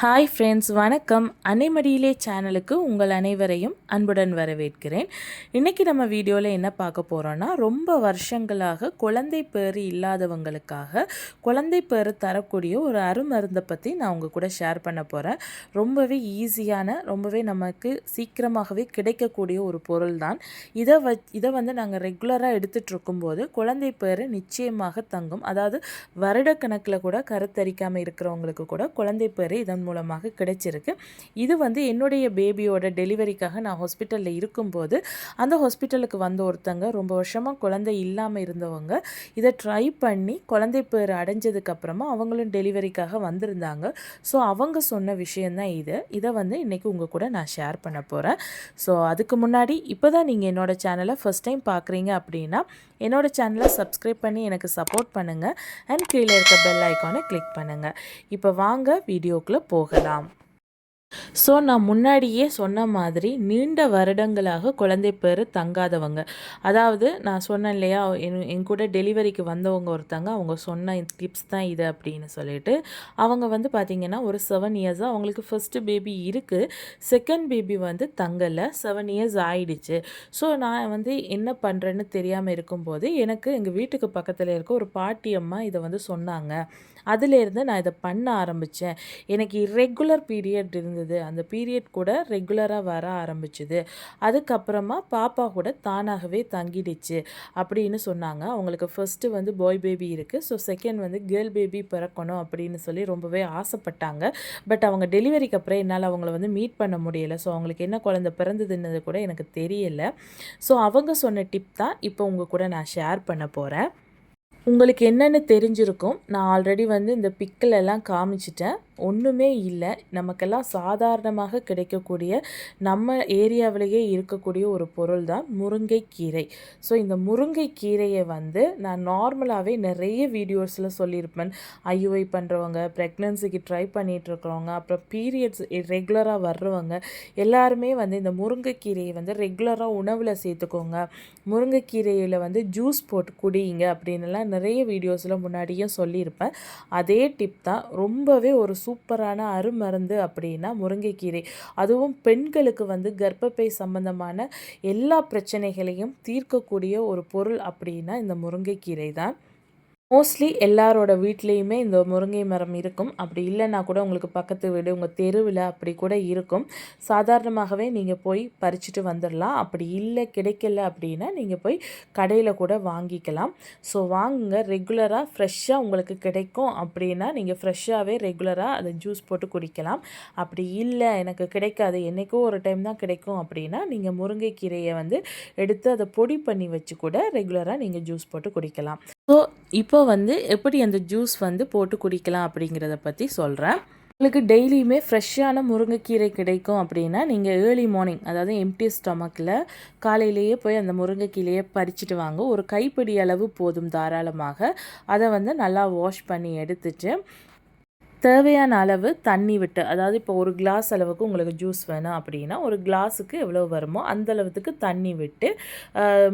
Hi friends வணக்கம். அனைமடியிலே சேனலுக்கு உங்கள் அனைவரையும் அன்புடன் வரவேற்கிறேன். இன்றைக்கி நம்ம வீடியோவில் என்ன பார்க்க போகிறோன்னா ரொம்ப வருஷங்களாக குழந்தை பேறு இல்லாதவங்களுக்காக குழந்தை பேறு தரக்கூடிய ஒரு அருமருந்தை பற்றி நான் உங்கள் கூட ஷேர் பண்ண போகிறேன் ரொம்பவே ஈஸியான ரொம்பவே நமக்கு சீக்கிரமாகவே கிடைக்கக்கூடிய ஒரு பொருள் தான். இதை வ இதை வந்து நாங்கள் ரெகுலராக எடுத்துகிட்டு இருக்கும்போது குழந்தை பேறு நிச்சயமாக தங்கும். அதாவது வருடக்கணக்கில் கூட கருத்தரிக்காமல் இருக்கிறவங்களுக்கு கூட குழந்தை பேறு இதன் மூலமாக கிடைச்சிருக்கு. இது வந்து என்னுடைய பேபியோட டெலிவரிக்காக நான் ஹாஸ்பிட்டலில் இருக்கும்போது அந்த ஹாஸ்பிட்டலுக்கு வந்த ஒருத்தங்க ரொம்ப வருஷமாக குழந்தை இல்லாமல் இருந்தவங்க இதை ட்ரை பண்ணி குழந்தை பேர் அடைஞ்சதுக்கப்புறமா அவங்களும் டெலிவரிக்காக வந்திருந்தாங்க. ஸோ அவங்க சொன்ன விஷயந்தான் இது. இதை வந்து இன்றைக்கி உங்கள் கூட நான் ஷேர் பண்ண போகிறேன் ஸோ அதுக்கு முன்னாடி இப்போ தான் நீங்கள் என்னோடய சேனலை ஃபஸ்ட் டைம் பார்க்குறீங்க அப்படின்னா என்னோடய சேனலை சப்ஸ்கிரைப் பண்ணி எனக்கு சப்போர்ட் பண்ணுங்கள் அண்ட் கீழே இருக்க பெல் ஐக்கானை கிளிக் பண்ணுங்கள் இப்போ வாங்க வீடியோக்குள்ளே போகலாம். ஸோ நான் முன்னாடியே சொன்ன மாதிரி நீண்ட வருடங்களாக குழந்தை பேர் தங்காதவங்க. அதாவது நான் சொன்னேன் இல்லையா என் என் கூட டெலிவரிக்கு வந்தவங்க ஒருத்தங்க அவங்க சொன்ன டிப்ஸ் தான் இது அப்படின்னு சொல்லிட்டு. அவங்க வந்து பார்த்திங்கன்னா ஒரு செவன் இயர்ஸாக அவங்களுக்கு ஃபஸ்ட்டு பேபி இருக்குது செகண்ட் பேபி வந்து தங்கலை செவன் இயர்ஸ் ஆயிடுச்சு. ஸோ நான் வந்து என்ன பண்ணுறேன்னு தெரியாமல் இருக்கும்போது எனக்கு எங்கள் வீட்டுக்கு பக்கத்தில் இருக்க ஒரு பாட்டி அம்மா இதை வந்து சொன்னாங்க. அதுலேருந்து நான் இதை பண்ண ஆரம்பித்தேன். எனக்கு இரெகுலர் பீரியட் இருந்தது. அந்த பீரியட் கூட ரெகுலராக வர ஆரம்பிச்சுது. அதுக்கப்புறமா பாப்பா கூட தானாகவே தங்கிடுச்சு அப்படின்னு சொன்னாங்க. அவங்களுக்கு ஃபஸ்ட்டு வந்து பாய் பேபி இருக்குது ஸோ செகண்ட் வந்து கேர்ள் பேபி பிறக்கணும் அப்படின்னு சொல்லி ரொம்பவே ஆசைப்பட்டாங்க. பட் அவங்க டெலிவரிக்கு அப்புறம் என்னால் அவங்கள வந்து மீட் பண்ண முடியலை. ஸோ அவங்களுக்கு என்ன குழந்தை பிறந்ததுன்னது கூட எனக்கு தெரியலை. ஸோ அவங்க சொன்ன டிப் தான் இப்போ உங்கள் கூட நான் ஷேர் பண்ண போகிறேன் உங்களுக்கு என்னென்னு தெரிஞ்சிருக்கும். நான் ஆல்ரெடி வந்து இந்த பிக்கில் எல்லாம் காமிச்சிட்டேன். ஒன்றுமே இல்லை. நமக்கெல்லாம் சாதாரணமாக கிடைக்கக்கூடிய நம்ம ஏரியாவிலேயே இருக்கக்கூடிய ஒரு பொருள் தான் முருங்கைக்கீரை. ஸோ இந்த முருங்கைக்கீரையை வந்து நான் நார்மலாகவே நிறைய வீடியோஸில் சொல்லியிருப்பேன். ஐயுஐ பண்ணுறவங்க ப்ரெக்னன்சிக்கு ட்ரை பண்ணிகிட்ருக்கிறவங்க அப்புறம் பீரியட்ஸ் ரெகுலராக வர்றவங்க எல்லாருமே வந்து இந்த முருங்கைக்கீரையை வந்து ரெகுலராக உணவில் சேர்த்துக்கோங்க. முருங்கைக்கீரையில் வந்து ஜூஸ் போட்டு குடிங்க அப்படின்லாம் நிறைய வீடியோஸில் முன்னாடியும் சொல்லியிருப்பேன். அதே டிப் தான் ரொம்பவே ஒரு சூப்பரான அருமருந்து அப்படின்னா முருங்கைக்கீரை. அதுவும் பெண்களுக்கு வந்து கர்ப்பப்பை சம்பந்தமான எல்லா பிரச்சனைகளையும் தீர்க்கக்கூடிய ஒரு பொருள் அப்படின்னா இந்த முருங்கைக்கீரை தான். மோஸ்ட்லி எல்லாரோட வீட்லேயுமே இந்த முருங்கை மரம் இருக்கும். அப்படி இல்லைன்னா கூட உங்களுக்கு பக்கத்து வீடு உங்கள் தெருவில் அப்படி கூட இருக்கும். சாதாரணமாகவே நீங்கள் போய் பறிச்சுட்டு வந்துடலாம் அப்படி இல்லை கிடைக்கல அப்படின்னா நீங்கள் போய் கடையில் கூட வாங்கிக்கலாம். ஸோ வாங்குங்க. ரெகுலராக ஃப்ரெஷ்ஷாக உங்களுக்கு கிடைக்கும் அப்படின்னா நீங்கள் ஃப்ரெஷ்ஷாகவே ரெகுலராக அதை ஜூஸ் போட்டு குடிக்கலாம். அப்படி இல்லை எனக்கு கிடைக்காது. என்றைக்கோ ஒரு டைம் தான் கிடைக்கும் அப்படின்னா நீங்கள் முருங்கைக்கீரையை வந்து எடுத்து அதை பொடி பண்ணி வச்சு கூட ரெகுலராக நீங்கள் ஜூஸ் போட்டு குடிக்கலாம். ஸோ இப்போ வந்து எப்படி அந்த ஜூஸ் வந்து போட்டு குடிக்கலாம் அப்படிங்கிறத பற்றி சொல்கிறேன் உங்களுக்கு டெய்லியுமே ஃப்ரெஷ்ஷான முருங்கைக்கீரை கிடைக்கும் அப்படின்னா நீங்கள் ஏர்லி மார்னிங் அதாவது எம்டி ஸ்டொமக்கில் காலையிலேயே போய் அந்த முருங்கைக்கீரையை பறிச்சுட்டு வாங்க. ஒரு கைப்பிடி அளவு போதும் தாராளமாக. அதை வந்து நல்லா வாஷ் பண்ணி எடுத்துட்டு தேவையான அளவு தண்ணி விட்டு அதாவது இப்போ ஒரு கிளாஸ் அளவுக்கு உங்களுக்கு ஜூஸ் வேணும் அப்படின்னா ஒரு கிளாஸுக்கு எவ்வளோ வருமோ அந்த அளவுக்கு தண்ணி விட்டு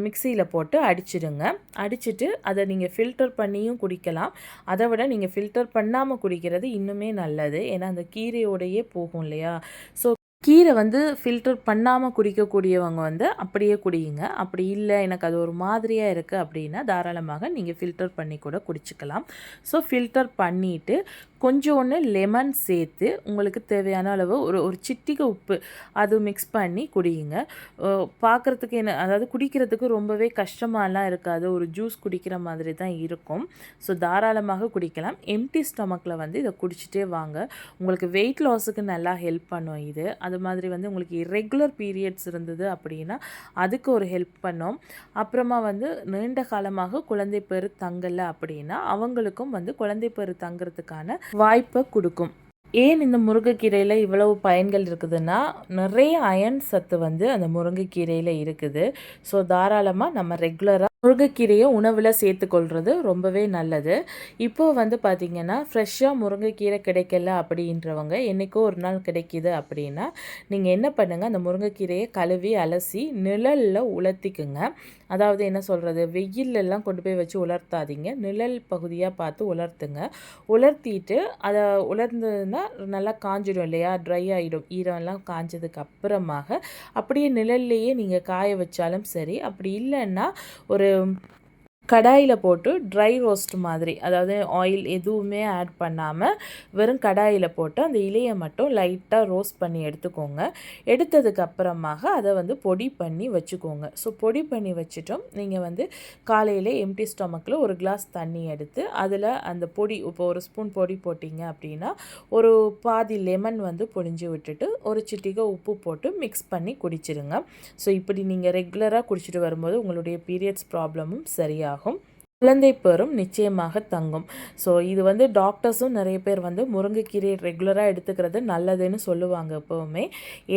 மிக்சியில் போட்டு அடிச்சிடுங்க. அடிச்சுட்டு அதை நீங்கள் ஃபில்டர் பண்ணியும் குடிக்கலாம். அதை விட நீங்கள் ஃபில்டர் பண்ணாமல் குடிக்கிறது இன்னுமே நல்லது. ஏன்னா அந்த கீரையோடையே போகும் இல்லையா? ஸோ கீரை வந்து ஃபில்டர் பண்ணாமல் குடிக்கக்கூடியவங்க வந்து அப்படியே குடியுங்க அப்படி இல்லை எனக்கு அது ஒரு மாதிரியாக இருக்குது அப்படின்னா தாராளமாக நீங்கள் ஃபில்டர் பண்ணி கூட குடிச்சிக்கலாம். ஸோ ஃபில்டர் பண்ணிவிட்டு கொஞ்சோன்னு லெமன் சேர்த்து உங்களுக்கு தேவையான அளவு ஒரு ஒரு சிட்டிகை உப்பு அது மிக்ஸ் பண்ணி குடியுங்க பார்க்குறதுக்கு என்ன அதாவது குடிக்கிறதுக்கு ரொம்பவே கஷ்டமாலாம் இருக்காது. ஒரு ஜூஸ் குடிக்கிற மாதிரி தான் இருக்கும். ஸோ தாராளமாக குடிக்கலாம். எம்டி ஸ்டமக்கில் வந்து இதை குடிச்சிட்டே வாங்க. உங்களுக்கு வெயிட் லாஸுக்கு நல்லா ஹெல்ப் பண்ணும் இது. அது மாதிரி வந்து உங்களுக்கு இரெகுலர் பீரியட்ஸ் இருந்தது அப்படின்னா அதுக்கு ஒரு ஹெல்ப் பண்ணும். அப்புறமா வந்து நீண்ட காலமாக குழந்தை பெரு தங்கலை அப்படின்னா அவங்களுக்கும் வந்து குழந்தை பெரு தங்குறதுக்கான வாய்ப்பை கொடுக்கும். ஏன் இந்த முருங்கைக்கீரையில் இவ்வளவு பயன்கள் இருக்குதுன்னா நிறைய அயன் சத்து வந்து அந்த முருங்கைக்கீரையில் இருக்குது. ஸோ தாராளமாக நம்ம ரெகுலராக முருங்கைக்கீரையை உணவில் சேர்த்துக்கொள்வது ரொம்பவே நல்லது. இப்போது வந்து பார்த்திங்கன்னா ஃப்ரெஷ்ஷாக முருங்கைக்கீரை கிடைக்கல அப்படின்றவங்க என்றைக்கோ ஒரு நாள் கிடைக்கிது அப்படின்னா நீங்கள் என்ன பண்ணுங்கள் அந்த முருங்கைக்கீரையை கழுவி அலசி நிழலில் உலர்த்திக்குங்க. அதாவது என்ன சொல்கிறது வெயிலெல்லாம் கொண்டு போய் வச்சு உலர்த்தாதீங்க. நிழல் பகுதியாக பார்த்து உலர்த்துங்க. உலர்த்திட்டு அதை உலர்ந்ததுன்னா நல்லா காஞ்சிடும் இல்லையா? ட்ரை ஆகிடும் ஈரம்லாம் காஞ்சதுக்கு அப்புறமாக அப்படியே நிழல்லையே நீங்கள் காய வச்சாலும் சரி அப்படி இல்லைன்னா ஒரு ஒரு கடாயில் போட்டு ட்ரை ரோஸ்ட் மாதிரி அதாவது ஆயில் எதுவுமே ஆட் பண்ணாமல் வெறும் கடாயில் போட்டு அந்த இலையை மட்டும் லைட்டாக ரோஸ்ட் பண்ணி எடுத்துக்கோங்க. எடுத்ததுக்கு அப்புறமாக அதை வந்து பொடி பண்ணி வச்சுக்கோங்க. ஸோ பொடி பண்ணி வச்சுட்டோம். நீங்கள் வந்து காலையில் எம்டி ஸ்டொமக்கில் ஒரு கிளாஸ் தண்ணி எடுத்து அதில் அந்த பொடி இப்போ ஒரு ஸ்பூன் பொடி போட்டிங்க அப்படின்னா ஒரு பாதி லெமன் வந்து பொடிஞ்சு விட்டுட்டு ஒரு சிட்டிகை உப்பு போட்டு மிக்ஸ் பண்ணி குடிச்சிருங்க. ஸோ இப்படி நீங்கள் ரெகுலராக குடிச்சிட்டு வரும்போது உங்களுடைய பீரியட்ஸ் ப்ராப்ளமும் சரியாகும். ஆகும் குழந்தை பேரும் நிச்சயமாக தங்கும். ஸோ இது வந்து டாக்டர்ஸும் நிறைய பேர் வந்து முருங்கைக்கீரை ரெகுலராக எடுத்துக்கிறது நல்லதுன்னு சொல்லுவாங்க எப்போவுமே.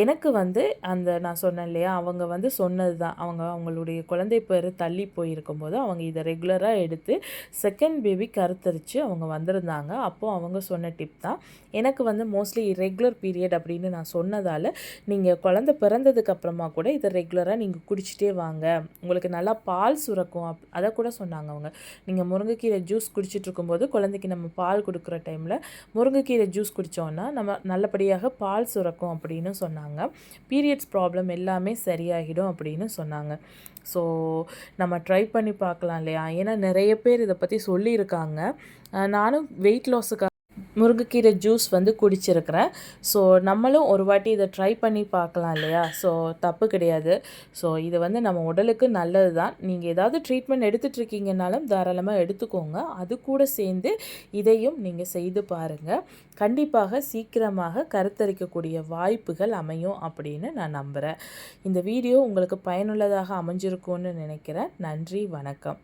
எனக்கு வந்து அந்த நான் சொன்னேன் இல்லையா அவங்க வந்து சொன்னது தான் அவங்க அவங்களுடைய குழந்தை பேர் தள்ளி போயிருக்கும் போது அவங்க இதை ரெகுலராக எடுத்து செகண்ட் பேபி கருத்தரித்து அவங்க வந்திருந்தாங்க. அப்போது அவங்க சொன்ன டிப் தான். எனக்கு வந்து மோஸ்ட்லி இரெகுலர் பீரியட் அப்படின்னு நான் சொன்னதால் நீங்கள் குழந்தை பிறந்ததுக்கு அப்புறமா கூட இதை ரெகுலராக நீங்கள் குடிச்சிட்டே வாங்க. உங்களுக்கு நல்லா பால் சுரக்கும் அப் அதை கூட சொன்னாங்க அவங்க. நீங்கள் முருங்கைக்கீரை ஜூஸ் குடிச்சிட்டு இருக்கும்போது குழந்தைக்கு நம்ம பால் கொடுக்குற டைமில் முருங்கைக்கீரை ஜூஸ் குடித்தோன்னா நம்ம நல்லபடியாக பால் சுரக்கும் அப்படின்னு சொன்னாங்க. பீரியட்ஸ் ப்ராப்ளம் எல்லாமே சரியாகிடும் அப்படின்னு சொன்னாங்க. ஸோ நம்ம ட்ரை பண்ணி பார்க்கலாம் இல்லையா? ஏன்னா நிறைய பேர் இதை பற்றி சொல்லியிருக்காங்க. நானும் வெயிட் லாஸுக்காக முருங்கைக்கீரை ஜூஸ் வந்து குடிச்சிருக்கிறேன். ஸோ நம்மளும் ஒரு வாட்டி இதை ட்ரை பண்ணி பார்க்கலாம் இல்லையா? ஸோ தப்பு கிடையாது. ஸோ இது வந்து நம்ம உடலுக்கு நல்லது தான் நீங்கள் ஏதாவது ட்ரீட்மெண்ட் எடுத்துகிட்டு இருக்கீங்கனாலும் தாராளமாக எடுத்துக்கோங்க. அது கூட சேர்ந்து இதையும் நீங்கள் செய்து பாருங்கள் கண்டிப்பாக சீக்கிரமாக கருத்தரிக்கக்கூடிய வாய்ப்புகள் அமையும் அப்படின்னு நான் நம்புகிறேன் இந்த வீடியோ உங்களுக்கு பயனுள்ளதாக அமைஞ்சிருக்கும்னு நினைக்கிறேன். நன்றி வணக்கம்.